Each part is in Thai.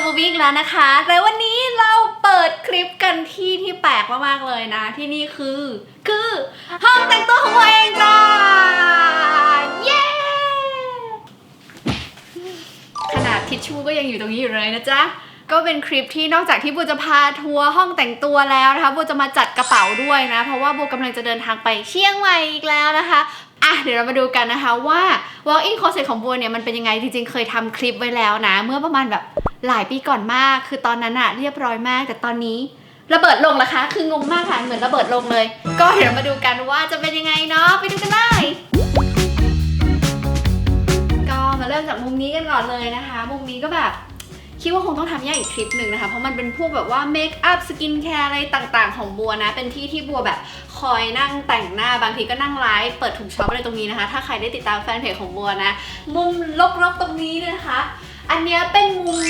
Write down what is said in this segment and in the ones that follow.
กับบูบี้อีกแล้วนะคะแล้ววันนี้เราเปิดคลิปกันที่ที่แปลกมากๆเลยนะ ที่นี่คือ คือห้องแต่งตัวของเราเองจ้าเย้ขนาดทิชชู่ก็ยังอยู่ตรงนี้อยู่เลยนะจ๊ะก็เป็นคลิปที่นอกจากที่บูจะพาทัวร์ห้องแต่งตัวแล้วนะคะบูจะมาจัดกระเป๋าด้วยนะ เพราะว่าบูกำลังจะเดินทางไปเชียงใหม่อีกแล้วนะคะ อะเดี๋ยวเรามาดูกันนะคะว่า walk-in closet ของบัวเนี่ยมันเป็นยังไงจริงๆ เคยทำคลิปไว้แล้วนะ เมื่อประมาณแบบหลายปีก่อนมาก คือตอนนั้นอะเรียบร้อยมาก แต่ตอนนี้ระเบิดลงละคะ คืองงมากค่ะ เหมือนระเบิดลงเลย ก็เดี๋ยวมาดูกันว่าจะเป็นยังไงเนาะไปดูกันเลยก็มาเริ่มจากมุมนี้กันก่อนเลยนะคะ มุมนี้ก็แบบ คิดว่าคงต้องทำแยกอีกคลิปหนึ่งนะคะ เพราะมันเป็นพวกแบบว่าเมคอัพสกินแคร์อะไรต่างๆ ของบัวนะ เป็นที่ที่บัวแบบคอยนั่งแต่งหน้าบางทีก็นั่งไลฟ์เปิดถุงช็อปอะไรตรงนี้นะคะ ถ้าใครได้ติดตามแฟนเพจของบัวนะ มุมลกๆตรงนี้นะคะ อันเนี้ยเป็นมุม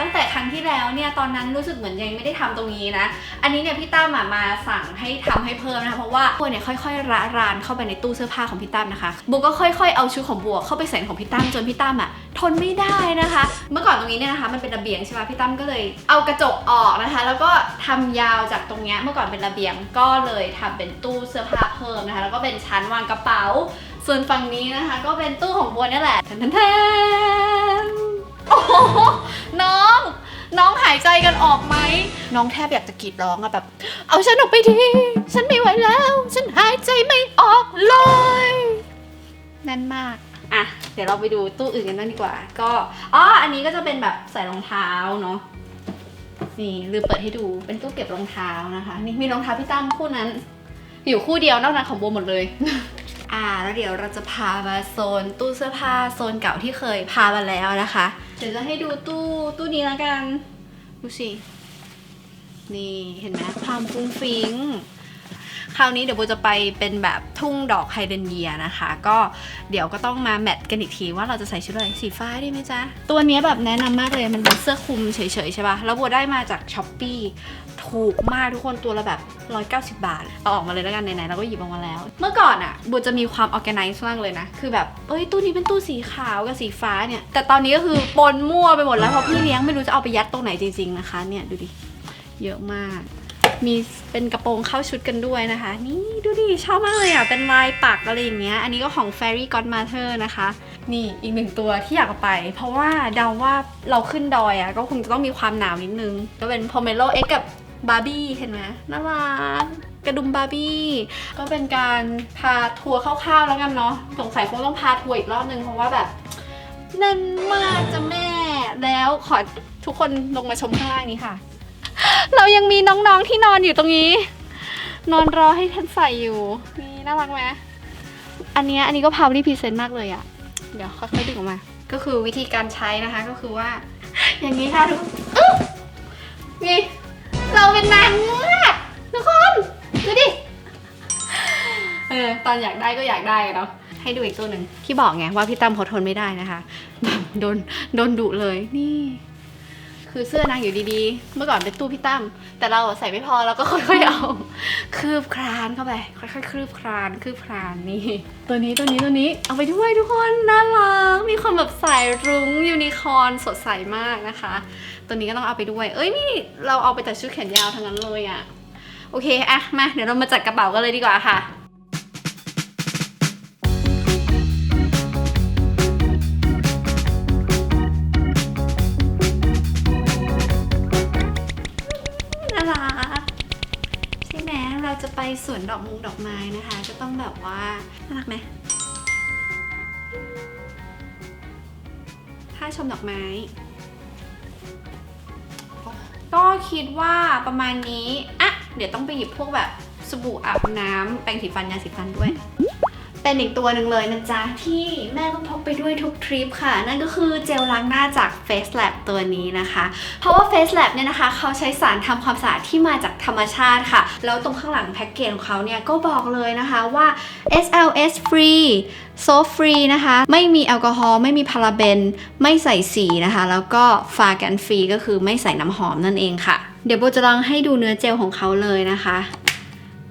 ตั้งแต่ครั้งที่แล้วเนี่ยตอนนั้นรู้สึกเหมือนยังไม่ได้ทำตรงนี้นะ อันนี้เนี่ยพี่ตั้มมาสั่งให้ทำให้เพิ่มนะคะเพราะว่าบัวเนี่ยค่อยๆระรานเข้าไปในตู้เสื้อผ้าของพี่ตั้มนะคะบัวก็ค่อยๆเอาชุดของบัวเข้าไปใส่ของพี่ตั้มจนพี่ตั้มอะทนไม่ได้นะคะ เมื่อก่อนตรงนี้เนี่ยนะคะมันเป็นระเบียงใช่ไหมพี่ตั้มก็เลยเอากระจกออกนะคะ แล้วก็ทำยาวจากตรงเนี้ยเมื่อก่อนเป็นระเบียงก็เลยทำเป็นตู้เสื้อผ้าเพิ่มนะคะ แล้วก็เป็นชั้นวางกระเป๋า ส่วนฝั่งนี้นะคะ ก็เป็นตู้ของบัวนี่แหละแทนแทน โหน้อง น้องหายใจกันออกไหม น้องแทบอยากจะกรีดร้องอะแบบ เอาฉันออกไปที ฉันไม่ไหวแล้ว ฉันหายใจไม่ออกเลยแน่นมาก อะ เดี๋ยวเราไปดูตู้อื่นกันบ้างดีกว่า ก็ อ๋อ อันนี้ก็จะเป็นแบบใส่รองเท้าเนาะ นี่ลืมเปิดให้ดู เป็นตู้เก็บรองเท้านะคะ นี่มีรองเท้าพี่ตั้มคู่นั้น อยู่คู่เดียวนอกนั้นของโบหมดเลย อ่าแล้วเดี๋ยวเราจะพามาโซนตู้เสื้อผ้าโซนเก่าที่เคยพามาแล้วนะคะ เดี๋ยวจะให้ดูตู้ตู้นี้แล้วกัน ดูสิ นี่เห็นไหมความฟุ้งฟิ้งคราวนี้เดี๋ยวโบจะไปเป็นแบบทุ่งดอกไฮเดรนเยียนะคะ ก็เดี๋ยวก็ต้องมาแมทกันอีกทีว่าเราจะใส่ชุดอะไรสีฟ้าได้ไหมจ๊ะ ตัวนี้แบบแนะนำมากเลยมันเป็นเสื้อคลุมเฉยๆใช่ปะแล้วโบได้มาจากช้อปปี ถูกมากทุกคนตัวละแบบ 190 บาท เอาออกมาเลยแล้วกันไหนๆเราก็หยิบออกมาแล้ว เมื่อก่อนอะโบจะมีความออแกไนซ์มากเลยนะ คือแบบเอ้ยตู้นี้เป็นตู้สีขาวกับสีฟ้าเนี่ย แต่ตอนนี้ก็คือปนมั่วไปหมดแล้วเพราะพี่เลี้ยงไม่รู้จะเอาไปยัดตรงไหนจริงๆนะคะเนี่ยดูดิเยอะมากมีเป็นกระโปรงเข้าชุดกันด้วยนะคะ นี่ดูดิชอบมากเลยอะ เป็นลายปักอะไรอย่างเงี้ย อันนี้ก็ของ Fairy Godmother นะคะ นี่อีกหนึ่งตัวที่อยากไป เพราะว่าเดาว่าเราขึ้นดอยอะ ก็คงจะต้องมีความหนาวนิดนึง ก็เป็น Pomelo X กับ บาร์บี้เห็นไหมน่ารักกระดุมบาร์บี้ก็เป็นการพาทัวร์คร่าวๆแล้วกันเนาะสงสัยคงต้องพาทัวร์อีกรอบนึงเพราะว่าแบบแน่นมากจ้ะแม่แล้วขอทุกคนลงมาชมข้างล่างนี้ค่ะ เรายังมีน้องๆที่นอนอยู่ตรงนี้ นอนรอให้ท่านใส่อยู่นี่น่ารักไหมอันนี้อันนี้ก็พาวลี่พรีเซนต์มากเลยอะ่ะเดี๋ยวค่อยๆดึงออกมา ก็คือวิธีการใช้นะคะก็คือว่า อย่างนี้ค่ะทุกอึบนี่ เราเป็นนางเงือกทุกคนดูดิ เออตอนอยากได้ก็อยากได้อะเนาะ ให้ดูอีกตัวหนึ่งที่บอกไงว่าพี่ตั้มเขาทนไม่ได้นะคะแบบโดนโดนดุเลยนี่ คือเสื้อนางอยู่ดีๆ เมื่อก่อนเป็นตู้พี่ตั้มแต่เราใส่ไม่พอเราก็ค่อยๆเอาคืบคลานเข้าไปค่อยๆคืบคลานคืบคลานนี่ ตัวนี้ตัวนี้ตัวนี้เอาไปด้วยทุกคนน่ารักมีความแบบสายรุ้งยูนิคอร์นสดใสมากนะคะ ตัวนี้ก็ต้องเอาไปด้วย เอ้ยนี่เราเอาไปแต่ชุดแขนยาวทั้งนั้นเลยอะโอเคอะมาเดี๋ยวเรามาจัดกระเป๋ากันเลยดีกว่าค่ะ จะไปสวนดอกมงดอกไม้นะคะ ก็ต้องแบบว่าน่ารักไหมถ้าชมดอกไม้ ก็คิดว่าประมาณนี้ อะ เดี๋ยวต้องไปหยิบพวกแบบสบู่อาบน้ำแปรงสีฟันยาสีฟันด้วย เป็นอีกตัวหนึ่งเลยนะจ๊ะ ที่แม่ต้องพกไปด้วยทุกทริปค่ะ นั่นก็คือเจลล้างหน้าจาก Face Lab ตัวนี้นะคะ เพราะว่า Face Lab เนี่ยนะคะ เขาใช้สารทำความสะอาดที่มาจากธรรมชาติค่ะ แล้วตรงข้างหลังแพ็กเกจของเขาเนี่ยก็บอกเลยนะคะว่า SLS free โซฟรีนะคะ ไม่มีแอลกอฮอล์ไม่มีพาราเบน ไม่ใส่สีนะคะ แล้วก็ฟากันฟรีก็คือไม่ใส่น้ำหอมนั่นเองค่ะ เดี๋ยวโบจะลองให้ดูเนื้อเจลของเขาเลยนะคะ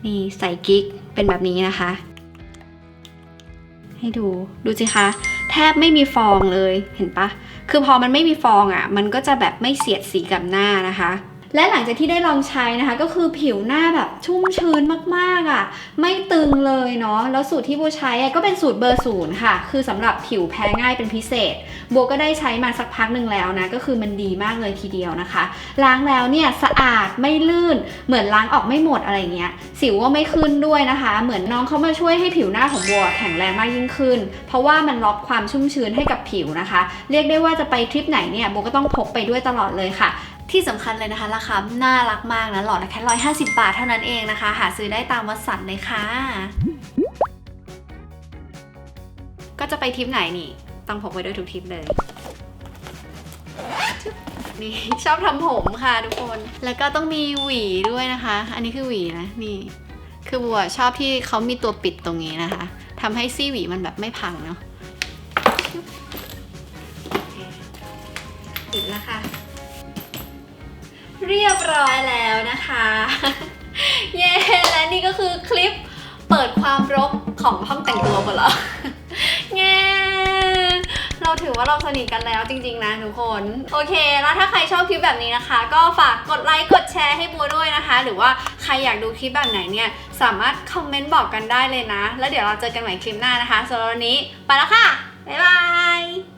นี่ใส่กิ๊กเป็นแบบนี้นะคะ ให้ดู ดูสิคะ แทบไม่มีฟองเลย เห็นปะ คือพอมันไม่มีฟองอะ่ะ มันก็จะแบบไม่เสียดสีกับหน้านะคะ และหลังจากที่ได้ลองใช้นะคะ ก็คือผิวหน้าแบบชุ่มชื้นมากๆอะ่ะ ไม่ตึงเลยเนาะแล้วสูตรที่โบใช้ก็เป็นสูตรเบอร์ศูนย์ค่ะ คือสำหรับผิวแพ้ง่ายเป็นพิเศษโบก็ได้ใช้มาสักพักหนึ่งแล้วนะก็คือมันดีมากเลยทีเดียวนะคะ ล้างแล้วเนี่ยสะอาดไม่ลื่น เหมือนล้างออกไม่หมดอะไรเงี้ย สิวก็ไม่ขึ้นด้วยนะคะ เหมือนน้องเขามาช่วยให้ผิวหน้าของบัวแข็งแรงมากยิ่งขึ้น เพราะว่ามันล็อกความชุ่มชื้นให้กับผิวนะคะ เรียกได้ว่าจะไปทริปไหนเนี่ยโบก็ต้องพกไปด้วยตลอดเลยค่ะ ที่สำคัญเลยนะคะ ราคาน่ารักมากนะหลอดละแค่150บาทเท่านั้นเองนะคะ หาซื้อได้ตามวัดสันเลยค่ะ ก็จะไปทริปไหนนี่ ต้องพกไปด้วยทุกทริปเลยนี่ชอบทำผมค่ะทุกคน แล้วก็ต้องมีหวีด้วยนะคะ อันนี้คือหวีนะนี่ คือบัวชอบที่เขามีตัวปิดตรงนี้นะคะทำให้ซี่หวีมันแบบไม่พังเนาะเคปิดแล้วค่ะ เรียบร้อยแล้วนะคะ เย้และนี่ก็คือคลิปเปิดความรกของห้องแต่งตัวหมดแล้วเย้เราถือว่าเราสนิทกันแล้วจริง ๆ นะทุกคน โอเค แล้วถ้าใครชอบคลิปแบบนี้นะคะ ก็ฝากกดไลค์กดแชร์ให้บัวด้วยนะคะ หรือว่าใครอยากดูคลิปแบบไหนเนี่ย สามารถคอมเมนต์บอกกันได้เลยนะ แล้วเดี๋ยวเราเจอกันใหม่คลิปหน้านะคะสำหรับวันนี้ไปแล้วค่ะบ๊ายบาย